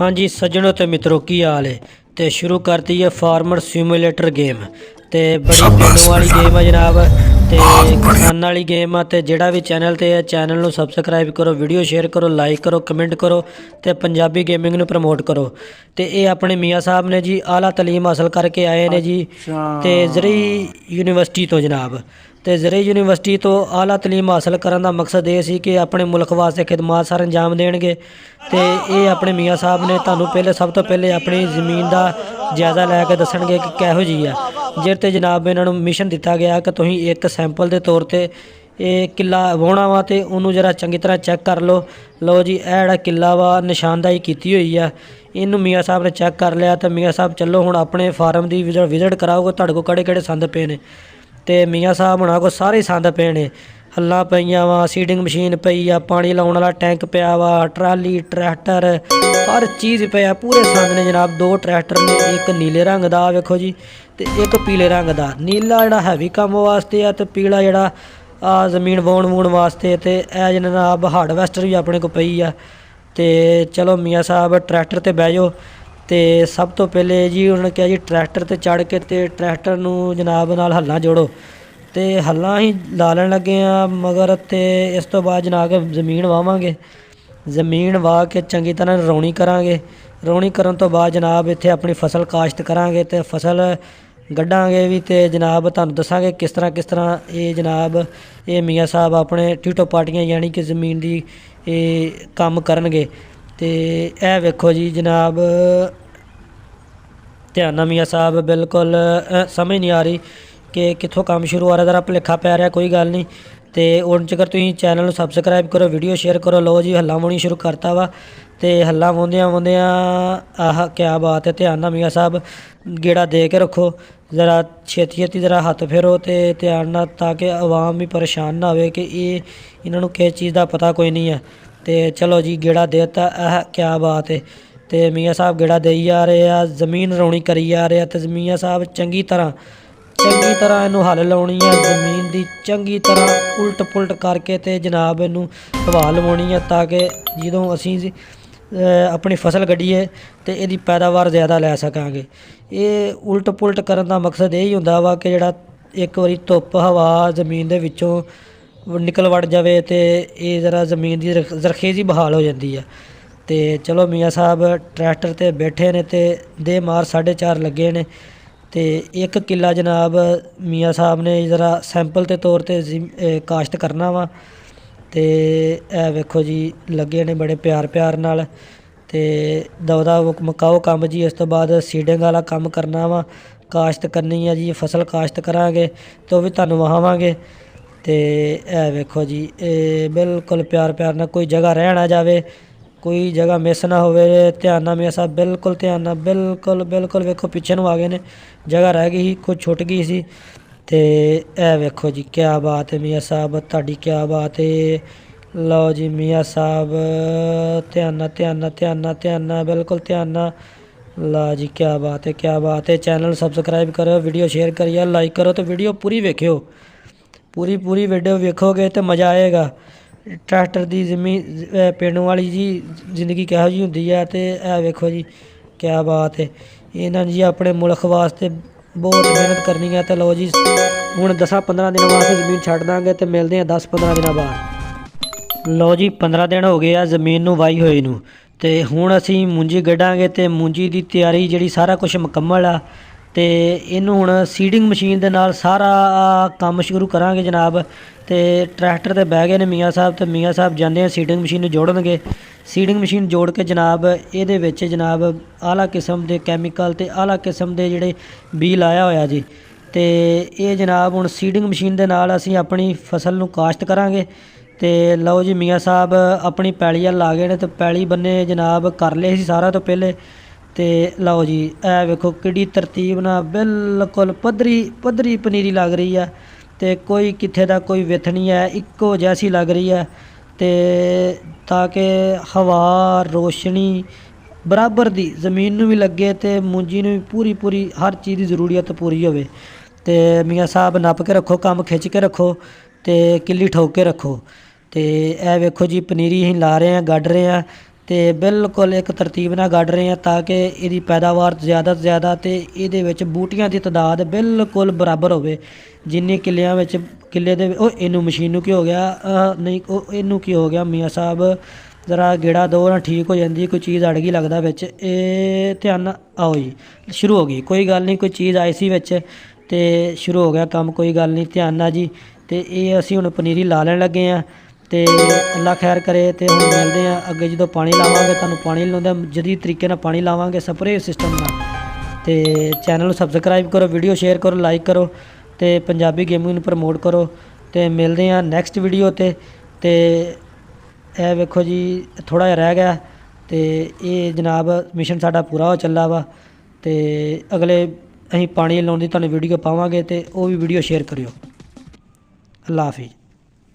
ਹਾਂਜੀ ਸੱਜਣੋ ਤੇ ਮਿੱਤਰੋ ਕੀ ਹਾਲ ਹੈ ਤੇ ਸ਼ੁਰੂ ਕਰਤੀ ਹੈ ਫਾਰਮਰ ਸਿਮੂਲੇਟਰ ਗੇਮ। ਤੇ ਬੜੀ ਮੈਨੂੰ ਵਾਲੀ ਗੇਮ ਹੈ ਜਨਾਬ। ਤੇ ਕਿਸਾਨ ਵਾਲੀ ਗੇਮ ਆ ਤੇ ਜਿਹੜਾ ਵੀ ਚੈਨਲ ਤੇ ਹੈ ਚੈਨਲ ਨੂੰ ਸਬਸਕ੍ਰਾਈਬ ਕਰੋ ਵੀਡੀਓ ਸ਼ੇਅਰ ਕਰੋ ਲਾਈਕ ਕਰੋ ਕਮੈਂਟ ਕਰੋ ਤੇ ਪੰਜਾਬੀ ਗੇਮਿੰਗ ਨੂੰ ਪ੍ਰਮੋਟ ਕਰੋ। ਤੇ ਇਹ ਆਪਣੇ ਮੀਆਂ ਸਾਹਿਬ ਨੇ ਜੀ ਆਲਾ ਤਾਲੀਮ ਹਾਸਲ ਕਰਕੇ ਆਏ ਨੇ ਜੀ ਤੇ ਜ਼ਰੀ ਯੂਨੀਵਰਸਿਟੀ ਤੋਂ ਜਨਾਬ। ਤੇ ਜ਼ਰੀ ਯੂਨੀਵਰਸਿਟੀ ਤੋਂ ਆਲਾ ਤਾਲੀਮ ਹਾਸਲ ਕਰਨ ਦਾ ਮਕਸਦ ਇਹ ਸੀ ਕਿ ਆਪਣੇ ਮੁਲਕ ਵਾਸਤੇ ਖਿਦਮਤ ਸਰ ਅੰਜਾਮ ਦੇਣਗੇ। ਤੇ ਇਹ ਆਪਣੇ ਮੀਆਂ ਸਾਹਿਬ ਨੇ ਤੁਹਾਨੂੰ ਪਹਿਲੇ ਸਭ ਤੋਂ ਪਹਿਲੇ ਆਪਣੀ ਜ਼ਮੀਨ ਦਾ ਜਾਇਜ਼ਾ ਲੈ ਕੇ ਦੱਸਣਗੇ ਕਿ ਕਿਹੋ ਜੀ ਆ। ਜਿਹਦੇ ਤੇ ਜਨਾਬ ਇਹਨਾਂ ਨੂੰ ਮਿਸ਼ਨ ਦਿੱਤਾ ਗਿਆ ਕਿ ਤੁਸੀਂ ਇੱਕ ਸੈਂਪਲ ਦੇ ਤੌਰ ਤੇ ਇਹ ਕਿੱਲਾ ਵਾਹੁਣਾ ਵਾ ਤੇ ਉਹਨੂੰ ਜਰਾ ਚੰਗੀ ਤਰ੍ਹਾਂ ਚੈੱਕ ਕਰ ਲਓ। ਲਓ ਜੀ, ਇਹ ਜਿਹੜਾ ਕਿੱਲਾ ਵਾ ਨਿਸ਼ਾਨਦਾਈ ਕੀਤੀ ਹੋਈ ਆ। ਇਹਨੂੰ ਮੀਆਂ ਸਾਹਿਬ ਨੇ ਚੈੱਕ ਕਰ ਲਿਆ ਤੇ ਮੀਆਂ ਸਾਹਿਬ ਚੱਲੋ ਹੁਣ ਆਪਣੇ ਫਾਰਮ ਦੀ ਵਿਜ਼ਿਟ ਕਰਾਓਗੇ ਤੁਹਾਡੇ ਕੋਲ ਕਿਹੜੇ ਕਿਹੜੇ ਸੰਦ ਪਏ ਨੇ। ਤੇ ਮੀਆਂ ਸਾਹਿਬ ਹੁਣਾਂ ਕੋਲ ਸਾਰੇ ਸੰਦ ਪਏ ਨੇ। ਹੱਲਾਂ ਪਈਆਂ ਵਾ ਸੀਡਿੰਗ ਮਸ਼ੀਨ ਪਈ ਆ, ਪਾਣੀ ਲਾਉਣ ਵਾਲਾ ਟੈਂਕ ਪਿਆ ਵਾ, ਟਰਾਲੀ ਟਰੈਕਟਰ ਹਰ ਚੀਜ਼ ਪਿਆ, ਪੂਰੇ ਸੰਦ ਨੇ ਜਨਾਬ ਦੋ ਟਰੈਕਟਰ ਨੇ, ਇੱਕ ਨੀਲੇ ਰੰਗ ਦਾ, ਵੇਖੋ ਜੀ, ਤੇ ਇੱਕ ਪੀਲੇ ਰੰਗ ਦਾ। ਨੀਲਾ ਜਿਹੜਾ ਹੈਵੀ ਕੰਮ ਵਾਸਤੇ ਆ ਤੇ ਪੀਲਾ ਜਿਹੜਾ, ਆ ਜ਼ਮੀਨ ਵਾਉਣ ਵੂਣ ਵਾਸਤੇ ਤੇ ਇਹ ਜਨਾਬ ਹਾਰਡਵੈਸਟਰ ਵੀ ਆਪਣੇ ਕੋਲ ਪਈ ਆ। ਤੇ ਚਲੋ ਮੀਆਂ ਸਾਹਿਬ ਟਰੈਕਟਰ ਤੇ ਬਹਿ ਜਾਓ। ਤੇ ਸਭ ਤੋਂ ਪਹਿਲੇ ਜੀ ਉਹਨਾਂ ਨੇ ਕਿਹਾ ਜੀ ਟਰੈਕਟਰ ਤੇ ਚੜ ਕੇ ਤੇ ਟਰੈਕਟਰ ਨੂੰ ਜਨਾਬ ਨਾਲ ਹੱਲਾ ਜੋੜੋ। ਤੇ ਹੱਲਾਂ ਹੀ ਲਾ ਲੈਣ ਲੱਗੇ ਆ, ਮਗਰ ਤੇ ਇਸ ਤੋਂ ਬਾਅਦ ਜਨਾਬ ਜ਼ਮੀਨ ਵਾਵਾਂਗੇ। ਜ਼ਮੀਨ ਵਾਹ ਕੇ ਚੰਗੀ ਤਰ੍ਹਾਂ ਰੌਣੀ ਕਰਾਂਗੇ। ਰੌਣੀ ਕਰਨ ਤੋਂ ਬਾਅਦ ਜਨਾਬ ਇੱਥੇ ਆਪਣੀ ਫਸਲ ਕਾਸ਼ਤ ਕਰਾਂਗੇ ਤੇ ਫਸਲ ਗੱਡਾਂਗੇ ਵੀ ਤੇ ਜਨਾਬ ਤੁਹਾਨੂੰ ਦੱਸਾਂਗੇ ਕਿਸ ਤਰ੍ਹਾਂ ਕਿਸ ਤਰ੍ਹਾਂ ਇਹ ਜਨਾਬ, ਇਹ ਮੀਆਂ ਸਾਹਿਬ ਆਪਣੇ ਟਿਊਟੋ ਪਾਰਟੀਆਂ ਯਾਨੀ ਕਿ ਜ਼ਮੀਨ ਦੀ ਇਹ ਕੰਮ ਕਰਨਗੇ। ਤੇ ਇਹ ਵੇਖੋ ਜੀ ਜਨਾਬ, ਧਿਆਨ ਨਾਲ ਮੀਆਂ ਸਾਹਿਬ ਬਿਲਕੁਲ ਸਮਝ ਨਹੀਂ ਆ ਰਹੀ। ਕਿ ਕਿੱਥੋਂ ਕੰਮ ਸ਼ੁਰੂ ਹੋ ਰਿਹਾ ਜ਼ਰਾ ਭੁਲੇਖਾ ਪੈ ਰਿਹਾ, ਕੋਈ ਗੱਲ ਨਹੀਂ। ਤੇ ਹੁਣ ਜੇਕਰ ਤੁਸੀਂ ਚੈਨਲ ਨੂੰ ਸਬਸਕ੍ਰਾਈਬ ਕਰੋ ਵੀਡੀਓ ਸ਼ੇਅਰ ਕਰੋ, ਲਓ ਜੀ, ਹੱਲਾ ਵਾਉਣੀ ਸ਼ੁਰੂ ਕਰਤਾ ਵਾ। ਤੇ ਹੱਲਾ ਵਾਉਂਦਿਆਂ ਵਾਉਂਦਿਆਂ ਆਹ ਕਿਆ ਬਾਤ ਹੈ, ਧਿਆਨ ਨਾਲ ਮੀਆਂ ਸਾਹਿਬ ਗੇੜਾ ਦੇ ਕੇ ਰੱਖੋ। ਜ਼ਰਾ ਛੇਤੀ ਛੇਤੀ ਜ਼ਰਾ ਹੱਥ ਫੇਰੋ ਤੇ ਧਿਆਨ ਨਾਲ, ਤਾਂ ਕਿ ਆਵਾਮ ਵੀ ਪਰੇਸ਼ਾਨ ਨਾ ਹੋਵੇ ਕਿ ਇਹ ਇਹਨਾਂ ਨੂੰ ਕਿਸ ਚੀਜ਼ ਦਾ ਪਤਾ ਕੋਈ ਨਹੀਂ ਹੈ। ਤੇ ਚਲੋ ਜੀ, ਗੇੜਾ ਦੇਤਾ, ਆਹ ਕਿਆ ਬਾਤ ਹੈ। ਤੇ ਮੀਆਂ ਸਾਹਿਬ ਗੇੜਾ ਦੇਈ ਜਾ ਰਹੇ ਆ, ਜ਼ਮੀਨ ਰੌਣੀ ਕਰੀ ਜਾ ਰਹੇ ਆ। ਤੇ ਮੀਆਂ ਸਾਹਿਬ ਚੰਗੀ ਤਰ੍ਹਾਂ ਚੰਗੀ ਤਰ੍ਹਾਂ ਇਹਨੂੰ ਹੱਲ ਲਾਉਣੀ ਹੈ ਜ਼ਮੀਨ ਦੀ ਚੰਗੀ ਤਰ੍ਹਾਂ ਉਲਟ ਪੁਲਟ ਕਰਕੇ ਤੇ ਜਨਾਬ ਇਹਨੂੰ ਹਵਾ ਲਵਾਉਣੀ ਹੈ ਤਾਂ ਕਿ ਜਦੋਂ ਅਸੀਂ ਆਪਣੀ ਫਸਲ ਗੱਡੀਏ ਤੇ ਇਹਦੀ ਪੈਦਾਵਾਰ ਜ਼ਿਆਦਾ ਲੈ ਸਕਾਂਗੇ। ਇਹ ਉਲਟ ਪੁਲਟ ਕਰਨ ਦਾ ਮਕਸਦ ਇਹ ਹੀ ਹੁੰਦਾ ਵਾ ਕਿ ਜਿਹੜਾ ਇੱਕ ਵਾਰੀ ਧੁੱਪ, ਹਵਾ ਜ਼ਮੀਨ ਦੇ ਵਿੱਚੋਂ ਨਿਕਲ ਵੜ ਜਾਵੇ ਤੇ ਇਹ ਜ਼ਰਾ ਜ਼ਮੀਨ ਦੀ ਜ਼ਰਖ- ਜ਼ਰਖੇਜ਼ੀ ਬਹਾਲ ਹੋ ਜਾਂਦੀ ਆ। ਤੇ ਚਲੋ ਮੀਆਂ ਸਾਹਿਬ, ਟਰੈਕਟਰ ਤੇ ਬੈਠੇ ਨੇ ਤੇ ਦੇ ਮਾਰ 4.5 ਲੱਗੇ ਨੇ। ਤੇ ਇੱਕ ਕਿੱਲਾ ਜਨਾਬ ਮੀਆਂ ਸਾਹਿਬ ਨੇ ਜ਼ਰਾ ਸੈਂਪਲ ਦੇ ਤੌਰ ਤੇ ਕਾਸ਼ਤ ਕਰਨਾ ਵਾ। ਤੇ ਇਹ ਵੇਖੋ ਜੀ, ਲੱਗੇ ਨੇ ਬੜੇ ਪਿਆਰ ਪਿਆਰ ਨਾਲ। ਤੇ ਦਵਦਾ ਮਕਾਓ ਕੰਮ ਜੀ, ਇਸ ਤੋਂ ਬਾਅਦ ਸੀਡਿੰਗ ਵਾਲਾ ਕੰਮ ਕਰਨਾ ਵਾ। ਕਾਸ਼ਤ ਕਰਨੀ ਆ ਜੀ, ਫਸਲ ਕਾਸ਼ਤ ਕਰਾਂਗੇ, ਤੇ ਉਹ ਵੀ ਤੁਹਾਨੂੰ ਵਹਾਵਾਂਗੇ। ਤੇ ਇਹ ਵੇਖੋ ਜੀ, ਇਹ ਬਿਲਕੁਲ ਪਿਆਰ ਪਿਆਰ ਨਾਲ ਕੋਈ ਜਗ੍ਹਾ ਰਹਿ ਨਾ ਜਾਵੇ। ਕੋਈ ਜਗ੍ਹਾ ਮਿਸ ਨਾ ਹੋਵੇ, ਧਿਆਨ ਨਾਲ ਮੀਆਂ ਸਾਹਿਬ ਬਿਲਕੁਲ ਧਿਆਨ ਨਾਲ, ਬਿਲਕੁਲ ਬਿਲਕੁਲ ਵੇਖੋ ਪਿੱਛੇ ਨੂੰ ਆ ਗਏ ਨੇ, ਜਗ੍ਹਾ ਰਹਿ ਗਈ ਸੀ ਕੁਝ ਛੁੱਟ ਗਈ ਸੀ। ਤੇ ਇਹ ਵੇਖੋ ਜੀ ਕੀ ਬਾਤ ਹੈ ਮੀਆਂ ਸਾਹਿਬ, ਤੁਹਾਡੀ ਕੀ ਬਾਤ ਹੈ ਲਓ ਜੀ ਮੀਆਂ ਸਾਹਿਬ, ਧਿਆਨ ਨਾਲ ਧਿਆਨ ਨਾਲ ਧਿਆਨ ਨਾਲ ਧਿਆਨ ਨਾਲ, ਬਿਲਕੁਲ ਧਿਆਨ ਨਾਲ। ਲਾ ਜੀ ਕੀ ਬਾਤ ਹੈ ਕੀ ਬਾਤ ਹੈ, ਚੈਨਲ ਸਬਸਕ੍ਰਾਈਬ ਕਰਿਓ ਵੀਡੀਓ ਸ਼ੇਅਰ ਕਰਿਓ ਲਾਈਕ ਕਰੋ ਤੇ ਵੀਡੀਓ ਪੂਰੀ ਵੇਖਿਓ। ਪੂਰੀ ਪੂਰੀ ਵੀਡੀਓ ਵੇਖੋਗੇ ਤੇ ਮਜ਼ਾ ਆਏਗਾ। ਟਰੈਕਟਰ ਦੀ ਜ਼ਮੀਨ ਅਹ ਪਿੰਡ ਵਾਲੀ ਜੀ ਜ਼ਿੰਦਗੀ ਕਿਹੋ ਜੀ ਹੁੰਦੀ ਹੈ ਅਤੇ ਇਹ ਵੇਖੋ ਜੀ, ਕਿਆ ਬਾਤ ਹੈ ਇਹਨਾਂ ਨੇ ਜੀ ਆਪਣੇ ਮੁਲਕ ਵਾਸਤੇ ਬਹੁਤ ਮਿਹਨਤ ਕਰਨੀ ਹੈ ਤੇ ਲਓ ਜੀ, ਹੁਣ 10-15 ਦਿਨਾਂ ਵਾਸਤੇ ਜ਼ਮੀਨ ਛੱਡ ਦਾਂਗੇ ਤੇ ਮਿਲਦੇ ਆ 10-15 ਦਿਨਾਂ ਬਾਅਦ। ਲਓ ਜੀ 15 ਦਿਨ ਹੋ ਗਏ ਆ ਜ਼ਮੀਨ ਨੂੰ ਵਾਈ ਹੋਈ ਨੂੰ ਤੇ ਹੁਣ ਅਸੀਂ ਮੂੰਜੀ ਗੱਡਾਂਗੇ ਤੇ ਮੂੰਜੀ ਦੀ ਤਿਆਰੀ ਜਿਹੜੀ ਸਾਰਾ ਕੁਝ ਮੁਕੰਮਲ ਆ। ਤੇ ਇਹਨੂੰ ਹੁਣ ਸੀਡਿੰਗ ਮਸ਼ੀਨ ਦੇ ਨਾਲ ਸਾਰਾ ਕੰਮ ਸ਼ੁਰੂ ਕਰਾਂਗੇ ਜਨਾਬ। ਤੇ ਟਰੈਕਟਰ ਤੇ ਬਹਿ ਗਏ ਨੇ ਮੀਆਂ ਸਾਹਿਬ ਤੇ ਮੀਆਂ ਸਾਹਿਬ ਜਾਂਦੇ ਆ ਸੀਡਿੰਗ ਮਸ਼ੀਨ ਨੂੰ ਜੋੜਨਗੇ। ਸੀਡਿੰਗ ਮਸ਼ੀਨ ਜੋੜ ਕੇ ਜਨਾਬ ਇਹਦੇ ਵਿੱਚ ਜਨਾਬ ਆਲਾ ਕਿਸਮ ਦੇ ਕੈਮੀਕਲ ਤੇ ਆਲਾ ਕਿਸਮ ਦੇ ਜਿਹੜੇ ਬੀ ਲਾਇਆ ਹੋਇਆ ਜੀ। ਤੇ ਇਹ ਜਨਾਬ ਹੁਣ ਸੀਡਿੰਗ ਮਸ਼ੀਨ ਦੇ ਨਾਲ ਅਸੀਂ ਆਪਣੀ ਫਸਲ ਨੂੰ ਕਾਸ਼ਤ ਕਰਾਂਗੇ। ਤੇ ਲਓ ਜੀ ਮੀਆਂ ਸਾਹਿਬ ਆਪਣੀ ਪੈਲੀ ਵੱਲ ਲਾ ਗਏ ਨੇ ਤੇ ਪੈਲੀ ਬੰਨੇ ਜਨਾਬ ਕਰ ਲਏ ਸੀ ਸਾਰਾ ਤੋਂ ਪਹਿਲੇ। ਤੇ ਲਓ ਜੀ, ਇਹ ਵੇਖੋ ਕਿਹੜੀ ਤਰਤੀਬ ਨਾਲ ਬਿਲਕੁਲ ਪੱਧਰੀ ਪੱਧਰੀ ਪਨੀਰੀ ਲੱਗ ਰਹੀ ਆ ਤੇ ਕੋਈ ਕਿੱਥੇ ਦਾ ਕੋਈ ਵਿਥ ਨਹੀਂ ਹੈ, ਇੱਕੋ ਜੈਸੀ ਲੱਗ ਰਹੀ ਹੈ ਤੇ ਤਾਂ ਕਿ ਹਵਾ, ਰੋਸ਼ਨੀ ਬਰਾਬਰ ਦੀ ਜ਼ਮੀਨ ਨੂੰ ਵੀ ਲੱਗੇ ਤੇ ਮੂੰਜੀ ਨੂੰ ਵੀ ਪੂਰੀ ਪੂਰੀ ਹਰ ਚੀਜ਼ ਦੀ ਜ਼ਰੂਰੀਅਤ ਪੂਰੀ ਹੋਵੇ ਤੇ ਮੀਆਂ ਸਾਹਿਬ ਨੱਪ ਕੇ ਰੱਖੋ, ਕੰਮ ਖਿੱਚ ਕੇ ਰੱਖੋ ਤੇ ਕਿੱਲੀ ਠੋਕ ਕੇ ਰੱਖੋ ਤੇ ਇਹ ਵੇਖੋ ਜੀ, ਪਨੀਰੀ ਅਸੀਂ ਲਾ ਰਹੇ ਹਾਂ, ਗੱਡ ਰਹੇ ਹਾਂ ਤੇ ਬਿਲਕੁਲ ਇੱਕ ਤਰਤੀਬ ਨਾਲ ਗੱਡ ਰਹੇ ਆ ਤਾਂ ਕਿ ਇਹਦੀ ਪੈਦਾਵਾਰ ਜ਼ਿਆਦਾ ਤੋਂ ਜ਼ਿਆਦਾ ਤੇ ਇਹਦੇ ਵਿੱਚ ਬੂਟੀਆਂ ਦੀ ਤਾਦਾਦ ਬਿਲਕੁਲ ਬਰਾਬਰ ਹੋਵੇ। ਜਿੰਨੇ ਕਿੱਲਿਆਂ ਵਿੱਚ, ਕਿੱਲੇ ਦੇ ਉਹ ਇਹਨੂੰ ਮਸ਼ੀਨ ਨੂੰ ਕੀ ਹੋ ਗਿਆ? ਨਹੀਂ, ਉਹ, ਇਹਨੂੰ ਕੀ ਹੋ ਗਿਆ ਮੀਆਂ ਸਾਹਿਬ? ਜ਼ਰਾ ਗੇੜਾ ਦੋ ਨਾ ਠੀਕ ਹੋ ਜਾਂਦੀ, ਕੋਈ ਚੀਜ਼ ਅੜ ਗਈ ਲੱਗਦਾ ਵਿੱਚ। ਇਹ ਧਿਆਨ ਆਓ ਜੀ, ਸ਼ੁਰੂ ਹੋ ਗਈ। ਕੋਈ ਗੱਲ ਨਹੀਂ, ਕੋਈ ਚੀਜ਼ ਆਈ ਸੀ ਵਿੱਚ ਤੇ ਸ਼ੁਰੂ ਹੋ ਗਿਆ ਕੰਮ, ਕੋਈ ਗੱਲ ਨਹੀਂ, ਧਿਆਨ ਨਾਲ ਜੀ। ਤੇ ਇਹ ਅਸੀਂ ਹੁਣ ਪਨੀਰੀ ਲਾ ਲੈਣ ਲੱਗੇ ਆ ਤੇ ਅੱਲਾ ਖੈਰ ਕਰੇ ਤੇ ਹੁਣ ਮਿਲਦੇ ਆ ਅੱਗੇ ਜਦੋਂ ਪਾਣੀ ਲਾਵਾਂਗੇ, ਤੁਹਾਨੂੰ ਪਾਣੀ ਲਾਉਂਦੇ ਜਦੀ ਤਰੀਕੇ ਨਾਲ ਪਾਣੀ ਲਾਵਾਂਗੇ ਸਪਰੇਅ ਸਿਸਟਮ ਨਾਲ। ਤੇ ਚੈਨਲ ਨੂੰ ਸਬਸਕ੍ਰਾਈਬ ਕਰੋ ਵੀਡੀਓ ਸ਼ੇਅਰ ਕਰੋ ਲਾਈਕ ਕਰੋ ਤੇ ਪੰਜਾਬੀ ਗੇਮਿੰਗ ਨੂੰ ਪ੍ਰਮੋਟ ਕਰੋ ਤੇ ਮਿਲਦੇ ਆ ਨੈਕਸਟ ਵੀਡੀਓ ਤੇ। ਤੇ ਇਹ ਵੇਖੋ ਜੀ ਥੋੜਾ ਜਿਹਾ ਰਹਿ ਗਿਆ ਤੇ ਇਹ ਜਨਾਬ ਮਿਸ਼ਨ ਸਾਡਾ ਪੂਰਾ ਹੋ ਚੱਲਾ ਵਾ ਤੇ ਅਗਲੇ ਅਸੀਂ ਪਾਣੀ ਲਾਉਣ ਦੀ ਤੁਹਾਨੂੰ ਵੀਡੀਓ ਪਾਵਾਂਗੇ ਤੇ ਉਹ ਵੀ ਵੀਡੀਓ ਸ਼ੇਅਰ ਕਰਿਓ। ਅੱਲਾ ਹਾਫਿਜ਼।